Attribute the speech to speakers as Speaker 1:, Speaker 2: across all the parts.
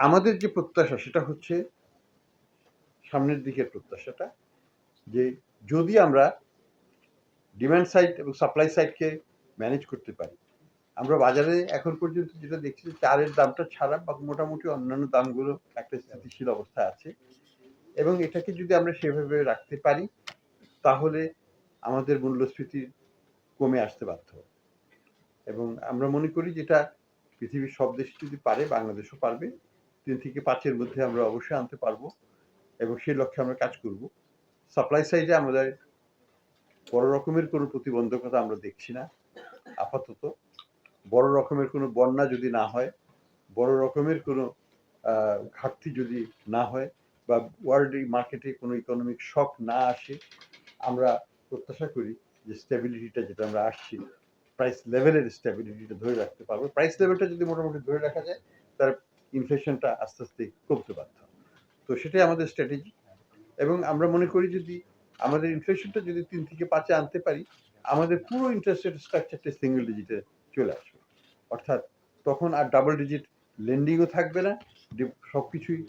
Speaker 1: আমাদের যে প্রত্যাশা, সেটা হচ্ছে সামনের দিকের প্রত্যাশাটা যে যদি আমরা ডিমান্ড সাইড এবং সাপ্লাই সাইডকে ম্যানেজ করতে পারি, আমরা বাজারে এখন পর্যন্ত যেটা দেখছি যে চালের দামটা ছাড়া বা মোটামুটি অন্যান্য দামগুলো একটা স্থিতিশীল অবস্থা আছে এবং এটাকে যদি আমরা সেভাবে রাখতে পারি, তাহলে আমাদের মূল্যস্ফীতি কমে আসতে বাধ্য এবং আমরা মনে করি যেটা পৃথিবীর সব দেশ যদি পারে, বাংলাদেশও পারবে। তিন থেকে পাঁচের মধ্যে আমরা অবশ্যই আনতে পারব এবং সেই লক্ষ্যে আমরা কাজ করব। সাপ্লাই সাইডে আমাদের বড় রকমের কোনো প্রতিবন্ধকতা আমরা দেখছি না, আপাতত। বড় রকমের কোনো বন্যা যদি না হয়, বড় রকমের কোনো ঘাটতি যদি না হয় বা ওয়ার্ল্ড মার্কেটে কোনো ইকোনমিক শক না আসে, আমরা প্রত্যাশা করি যে স্টেবিলিটিটা যেটা আমরা আসছি, প্রাইস লেভেলের স্টেবিলিটিটা ধরে রাখতে পারব। প্রাইস লেভেলটা যদি মোটামুটি ধরে রাখা যায় তার ইনফ্লেশনটা আস্তে আস্তে কমতে বাধ্য। তো সেটাই আমাদের স্ট্র্যাটেজি এবং আমরা মনে করি যদি আমাদের ইনফ্লেশনটা যদি তিন থেকে পাঁচে আনতে পারি আমাদের পুরো ইন্টারেস্ট রেট স্ট্রাকচারটা সিঙ্গেল ডিজিটে চলে আসবে। অর্থাৎ তখন আর ডাবল ডিজিট লেন্ডিংও থাকবে না সব কিছুই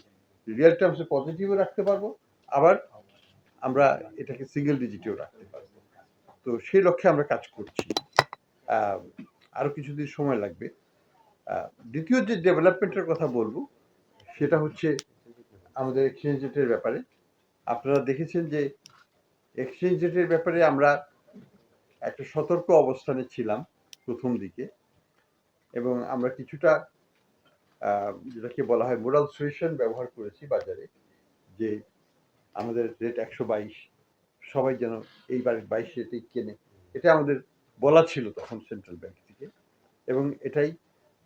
Speaker 1: রিয়েল টার্মসে পজিটিভও রাখতে পারব আবার আমরা এটাকে সিঙ্গেল ডিজিটেও রাখতে পারব। তো সেই লক্ষ্যে আমরা কাজ করছি। আহ, আরও কিছুদিন সময় লাগবে। দ্বিতীয় যে ডেভেলপমেন্টের কথা বলব, সেটা হচ্ছে আমাদের এক্সচেঞ্জ রেটের ব্যাপারে। আপনারা দেখেছেন যে এক্সচেঞ্জ রেটের ব্যাপারে আমরা একটা সতর্ক অবস্থানে ছিলাম প্রথম দিকে, এবং আমরা কিছুটা যেটাকে বলা হয় মোরাল সুয়েশন ব্যবহার করেছি বাজারে, যে আমাদের রেট একশো বাইশ, সবাই যেন এইবার বাইশ রেটেই কেনে। এটা আমাদের বলা ছিল তখন সেন্ট্রাল ব্যাংক থেকে, এবং এটাই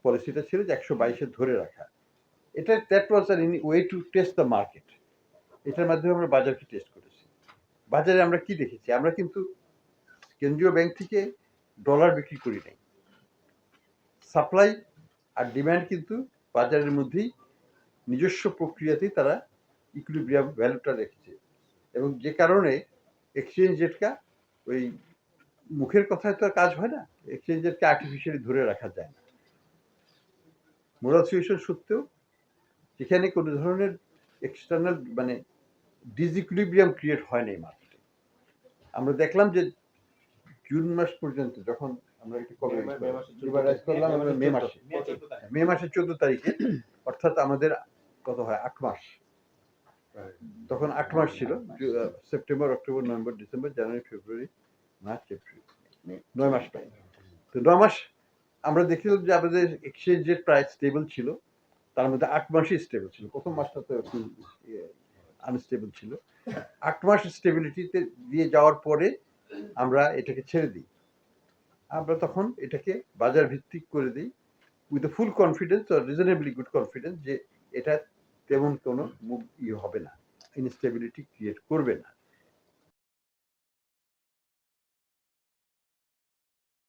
Speaker 1: পলিসিটা ছিল যে একশো বাইশে ধরে রাখা। এটা that was our way to test the market এটার মাধ্যমে আমরা বাজারকে টেস্ট করেছি। বাজারে আমরা কি দেখেছি? আমরা কিন্তু কেন্দ্রীয় ব্যাংক থেকে ডলার বিক্রি করি নাই। সাপ্লাই আর ডিমান্ড কিন্তু বাজারের মধ্যেই নিজস্ব প্রক্রিয়াতেই তারা ইকুইলিব্রিয়াম ভ্যালুটা রেখেছে। এবং যে কারণে এক্সচেঞ্জ রেটটা ওই মুখের কথায় তো কাজ হয় না। এক্সচেঞ্জ রেটকে আর্টিফিশিয়ালি ধরে রাখা যায় না। মোরাল সিচুয়েশন সত্ত্বেও যেখানে কোনো ধরনের এক্সটার্নাল মানে ডিসইকুইলিব্রিয়াম ক্রিয়েট হয় না এই মার্কেটে আমরা দেখলাম যে জুন মাস পর্যন্ত যখন আমরা একটু কবে
Speaker 2: মে- মে মাসের চোদ্দ
Speaker 1: করলাম আমরা মে মাসে।
Speaker 2: মে।
Speaker 1: মাসের চোদ্দ তারিখে। অর্থাৎ আমাদের কত হয় আট মাস। তখন আট মাস ছিল September October November December January February March April নয় মাস তো নয় মাস আমরা দেখলাম যে আমাদের এক্সচেঞ্জ রেট প্রায় স্টেবল ছিল, তার মধ্যে আট মাসই স্টেবল ছিল। প্রথম মাসটা তো একটু আনস্টেবল ছিল। আট মাস স্টেবিলিটিতে দিয়ে যাওয়ার পরে আমরা এটাকে ছেড়ে দিই। আমরা তখন এটাকে বাজার ভিত্তিক করে দিই উইথ ফুল কনফিডেন্স আর রিজনেবলি গুড কনফিডেন্স যে এটা তেমন কোনো মুভ ইয়ে হবে না। ইনস্টেবিলিটি ক্রিয়েট করবে না।